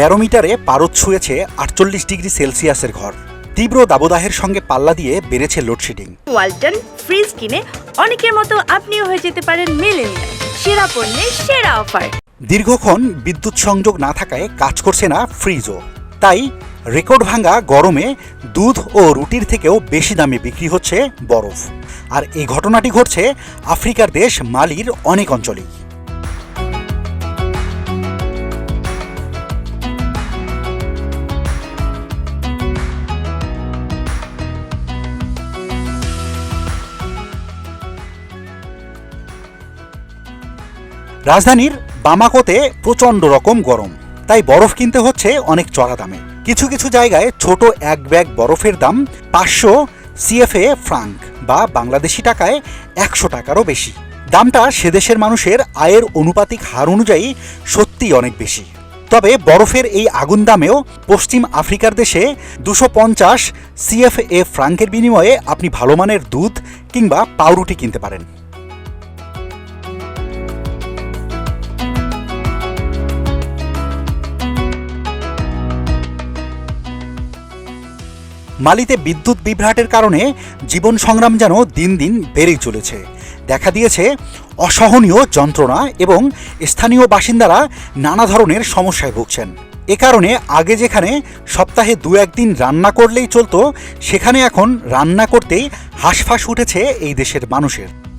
ব্যারোমিটারে পারদ ছুঁয়েছে আটচল্লিশ ডিগ্রি সেলসিয়াসের ঘর। তীব্র দাবদাহের সঙ্গে পাল্লা দিয়ে বেড়েছে লোডশেডিং। ওয়ালটন ফ্রিজ কিনে অনেকের মতো আপনিও হয়ে যেতে পারেন মিলেনিয়াল। সেরা পণ্যের সেরা অফার। দীর্ঘক্ষণ বিদ্যুৎ সংযোগ না থাকায় কাজ করছে না ফ্রিজও। তাই রেকর্ড ভাঙা গরমে দুধ ও রুটির থেকেও বেশি দামে বিক্রি হচ্ছে বরফ। আর এই ঘটনাটি ঘটছে আফ্রিকার দেশ মালির অনেক অঞ্চলেই। রাজধানীর বামাকোতে প্রচণ্ড রকম গরম। তাই বরফ কিনতে হচ্ছে অনেক চড়া দামে। কিছু কিছু জায়গায় ছোট এক ব্যাগ বরফের দাম পাঁচশো সিএফএ ফ্রাঙ্ক বা বাংলাদেশি টাকায় একশো টাকারও বেশি। দামটা সেদেশের মানুষের আয়ের অনুপাতিক হার অনুযায়ী সত্যিই অনেক বেশি। তবে বরফের এই আগুন দামেও পশ্চিম আফ্রিকার দেশে দুশো পঞ্চাশ সিএফএ ফ্রাঙ্কের বিনিময়ে আপনি ভালো মানের দুধ কিংবা পাউরুটি কিনতে পারেন। মালিতে বিদ্যুৎ বিভ্রাটের কারণে জীবন সংগ্রাম যেন দিন দিন বেড়েই চলেছে। দেখা দিয়েছে অসহনীয় যন্ত্রণা এবং স্থানীয় বাসিন্দারা নানা ধরনের সমস্যায় ভুগছেন। এ কারণে আগে যেখানে সপ্তাহে দু একদিন রান্না করলেই চলতো, সেখানে এখন রান্না করতেই হাঁসফাঁস উঠেছে এই দেশের মানুষের।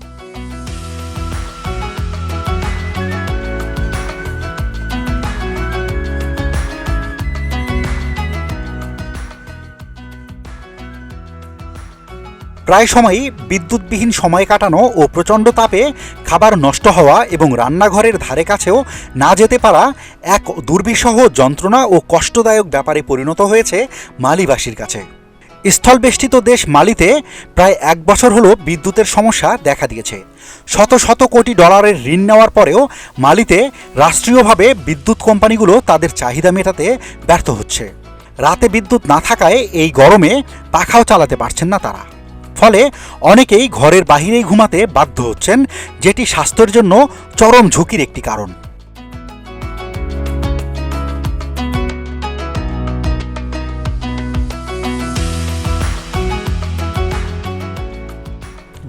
প্রায় সময়ই বিদ্যুৎবিহীন সময় কাটানো ও প্রচণ্ড তাপে খাবার নষ্ট হওয়া এবং রান্নাঘরের ধারে কাছেও না যেতে পারা এক দুর্বিষহ যন্ত্রণা ও কষ্টদায়ক ব্যাপারে পরিণত হয়েছে মালিবাসীর কাছে। স্থলবেষ্টিত দেশ মালিতে প্রায় এক বছর হলো বিদ্যুতের সমস্যা দেখা দিয়েছে। শত শত কোটি ডলারের ঋণ নেওয়ার পরেও মালিতে রাষ্ট্রীয়ভাবে বিদ্যুৎ কোম্পানিগুলো তাদের চাহিদা মেটাতে ব্যর্থ হচ্ছে। রাতে বিদ্যুৎ না থাকায় এই গরমে পাখাও চালাতে পারছেন না তারা। ফলে অনেকেই ঘরের বাহিরেই ঘুমাতে বাধ্য হচ্ছেন, যেটি স্বাস্থ্যের জন্য চরম ঝুঁকির একটি কারণ।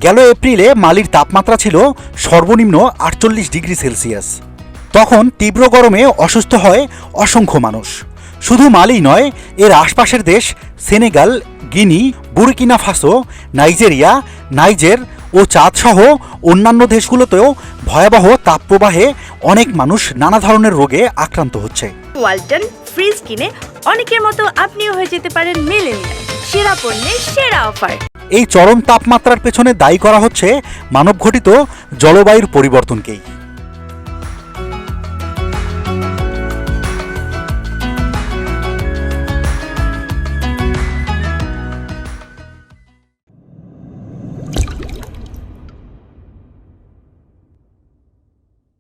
গেল এপ্রিলে মালির তাপমাত্রা ছিল সর্বনিম্ন আটচল্লিশ ডিগ্রি সেলসিয়াস। তখন তীব্র গরমে অসুস্থ হয় অসংখ্য মানুষ। শুধু মালি নয়, এর আশপাশের দেশ, Senegal, Guinea Burkina Faso Nigeria Niger ও চাঁদ সহ অন্যান্য দেশগুলোতেও ভয়াবহ তাপপ্রবাহে অনেক মানুষ নানা ধরনের রোগে আক্রান্ত হচ্ছে। ওয়ালটন ফ্রিজ কিনে অনেকের মতো আপনিও হয়ে যেতে পারেন মিলেনিয়াল। সেরা পণ্যের সেরা অফার। এই চরম তাপমাত্রার পেছনে দায়ী করা হচ্ছে মানবঘটিত জলবায়ুর পরিবর্তনকেই।